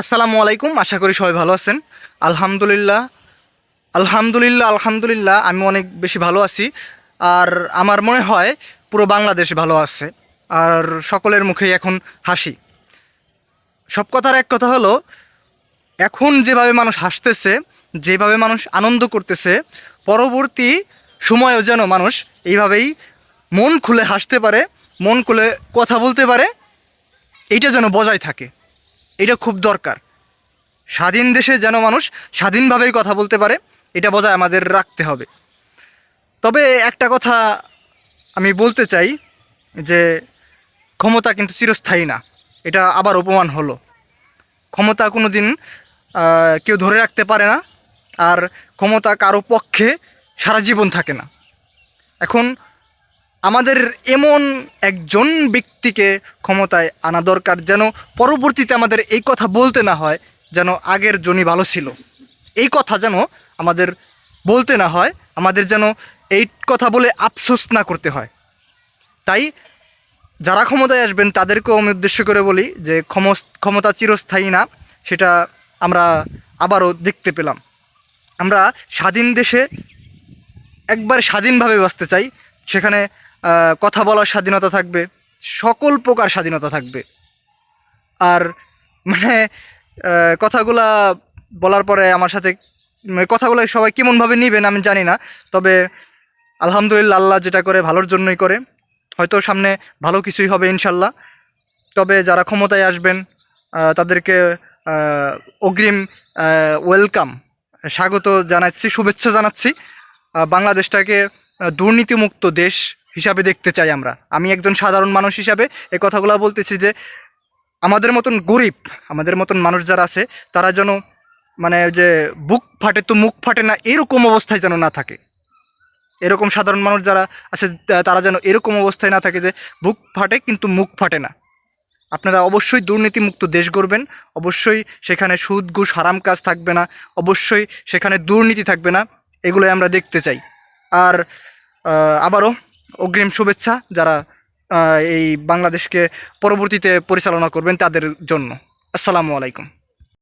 আসসালামু আলাইকুম, আশা করি সবাই ভালো আছেন। আলহামদুলিল্লাহ আলহামদুলিল্লাহ আলহামদুলিল্লাহ, আমি অনেক বেশি ভালো আছি। আর আমার মনে হয় পুরো বাংলাদেশ ভালো আছে। আর সকলের মুখেই এখন হাসি। সব কথার এক কথা হলো, এখন যেভাবে মানুষ হাসতেছে, যেভাবে মানুষ আনন্দ করতেছে, পরবর্তী সময়েও যেন মানুষ এইভাবেই মন খুলে হাসতে পারে, মন খুলে কথা বলতে পারে, এইটা যেন বজায় থাকে। এটা খুব দরকার। স্বাধীন দেশে যেন মানুষ স্বাধীনভাবেই কথা বলতে পারে, এটা বজায় আমাদের রাখতে হবে। তবে একটা কথা আমি বলতে চাই যে, ক্ষমতা কিন্তু চিরস্থায়ী না, এটা আবার অপমান হলো। ক্ষমতা কোনো দিন কেউ ধরে রাখতে পারে না, আর ক্ষমতা কারও পক্ষে সারা জীবন থাকে না। এখন আমাদের এমন একজন ব্যক্তিকে ক্ষমতায় আনা দরকার যেন পরবর্তীতে আমাদের এই কথা বলতে না হয়, যেন আগের জনই ভালো ছিল। এই কথা যেন আমাদের বলতে না হয়, আমাদের যেন এই কথা বলে আফসোস না করতে হয়। তাই যারা ক্ষমতায় আসবেন, তাদেরকেও আমি উদ্দেশ্য করে বলি যে ক্ষম ক্ষমতা চিরস্থায়ী না, সেটা আমরা আবারও দেখতে পেলাম। আমরা স্বাধীন দেশে একবার স্বাধীনভাবে বাঁচতে চাই, সেখানে কথা বলার স্বাধীনতা থাকবে, সকল প্রকার স্বাধীনতা থাকবে। আর মানে কথাগুলা বলার পরে আমার সাথে মানে কথাগুলো সবাই কেমনভাবে নেবেন আমি জানি না, তবে আলহামদুলিল্লাহ আল্লাহ যেটা করে ভালোর জন্যই করে। হয়তো সামনে ভালো কিছুই হবে ইনশাল্লাহ, তবে যারা ক্ষমতায় আসবেন তাদেরকে অগ্রিম ওয়েলকাম, স্বাগত জানাচ্ছি, শুভেচ্ছা জানাচ্ছি। বাংলাদেশটাকে দুর্নীতিমুক্ত দেশ হিসাবে দেখতে চাই আমরা। আমি একজন সাধারণ মানুষ হিসাবে এই কথাগুলো বলতেছি যে, আমাদের মতন গরিব, আমাদের মতন মানুষ যারা আছে, তারা যেন মানে যে বুক ফাটে তো মুখ ফাটে না, এরকম অবস্থায় যেন না থাকে। এরকম সাধারণ মানুষ যারা আছে তারা যেন এরকম অবস্থায় না থাকে যে, বুক ফাটে কিন্তু মুখ ফাটে না। আপনারা অবশ্যই দুর্নীতিমুক্ত দেশ গড়বেন, অবশ্যই সেখানে সুদ, ঘুষ, হারাম কাজ থাকবে না, অবশ্যই সেখানে দুর্নীতি থাকবে না, এগুলোই আমরা দেখতে চাই। আর আবারও অগ্রিম শুভেচ্ছা যারা এই বাংলাদেশকে পরবর্তীতে পরিচালনা করবেন তাদের জন্য। আসসালামু আলাইকুম।